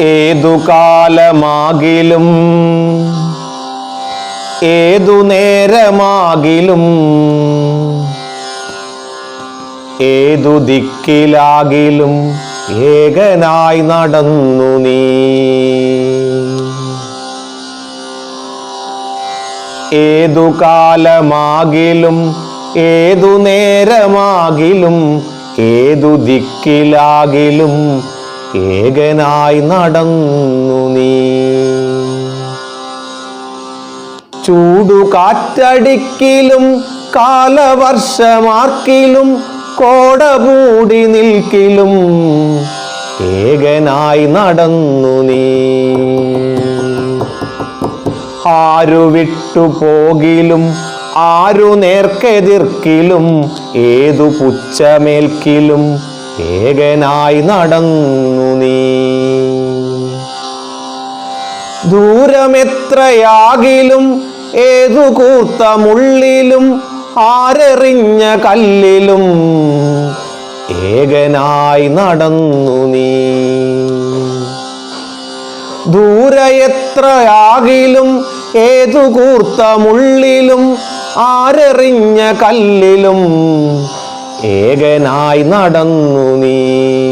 ഏതു കാലമാകിലും ഏതു നേരമാകിലും ഏതു ദിക്കിലാകിലും ഏകനായി നടന്നു നീ. ഏതു കാലമാകിലും ഏതു നേരമാകിലും ഏതു ദിക്കിലാകിലും ഏകനായി നടന്നു നീ. ചൂടു ചൂടുകാറ്റടിക്കിലും കാലവർഷമാർക്കിലും കോടമൂടി നിൽക്കിലും ഏകനായി നടന്നു നീ. ആരു വിട്ടു പോകിലും ആരു നേർക്കെതിർക്കിലും ഏതു പുച്ചമേൽക്കിലും ഏകനായി നടന്നു നീ. ദൂരമെത്രയാകിലും ഏതു കൂർത്ത മുള്ളിലും ആരെറിഞ്ഞ കല്ലിലും ഏകനായി നടന്നു നീ. ദൂരയെത്രയാകിലും ഏതു കൂർത്ത മുള്ളിലും ആരെറിഞ്ഞ കല്ലിലും ഏകനായി നടന്നു നീ.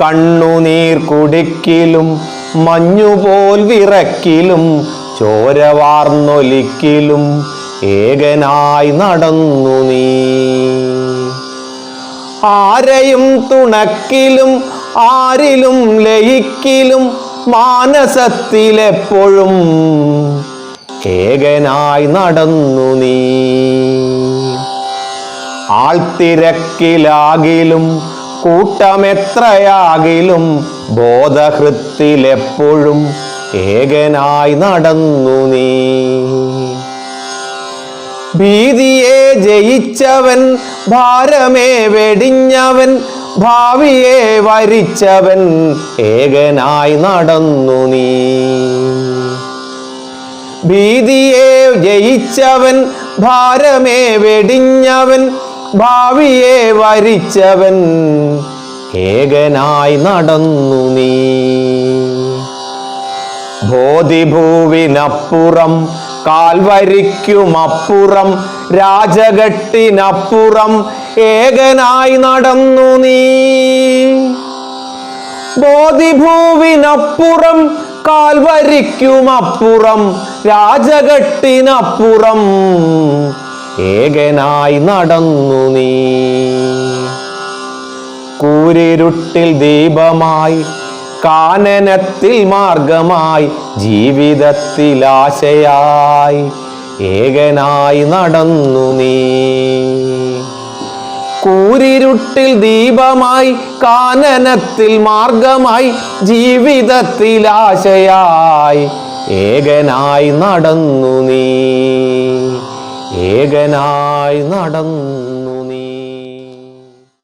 കണ്ണുനീർ കുടിക്കിലും മഞ്ഞുപോൽ വിറക്കിലും ചോര വാർന്നൊലിക്കിലും ഏകനായി നടന്നു നീ. ആരെയും തുണക്കിലും ആരിലും ലയിക്കിലും മാനസത്തിലെപ്പോഴും ഏകനായി നടന്നു നീ. ആൾത്തിരക്കിലാകിലും കൂട്ടമെത്രയാകിലും ബോധഹൃത്തിലെപ്പോഴും ഏകനായി നടന്നു നീ. ഭീതിയെ ജയിച്ചവൻ ഭാരമേ വെടിഞ്ഞവൻ ഭാവിയെ വരിച്ചവൻ ഏകനായി നടന്നു നീ. ഭീതിയെ ജയിച്ചവൻ ഭാരമേ വെടിഞ്ഞവൻ ഭാവിയെ വരിച്ചവൻ ഏകനായി നടന്നു നീ. ബോധിഭൂവിനപ്പുറം കാൽവരിക്കുമപ്പുറം രാജഘട്ടിനപ്പുറം ഏകനായി നടന്നു നീ. ബോധിഭൂവിനപ്പുറം കാൽവരിക്കുമപ്പുറം രാജഘട്ടിനപ്പുറം ഏകനായി നടന്നു നീ. കൂരിരുട്ടിൽ ദീപമായി കാനനത്തിൽ മാർഗമായി ജീവിതത്തിൽ ആശയായി ഏകനായി നടന്നു നീ. കൂരിരുട്ടിൽ ദീപമായി കാനനത്തിൽ മാർഗമായി ജീവിതത്തിൽ ആശയായി ഏകനായി നടന്നു നീ. ഏകനായി നടന്നു.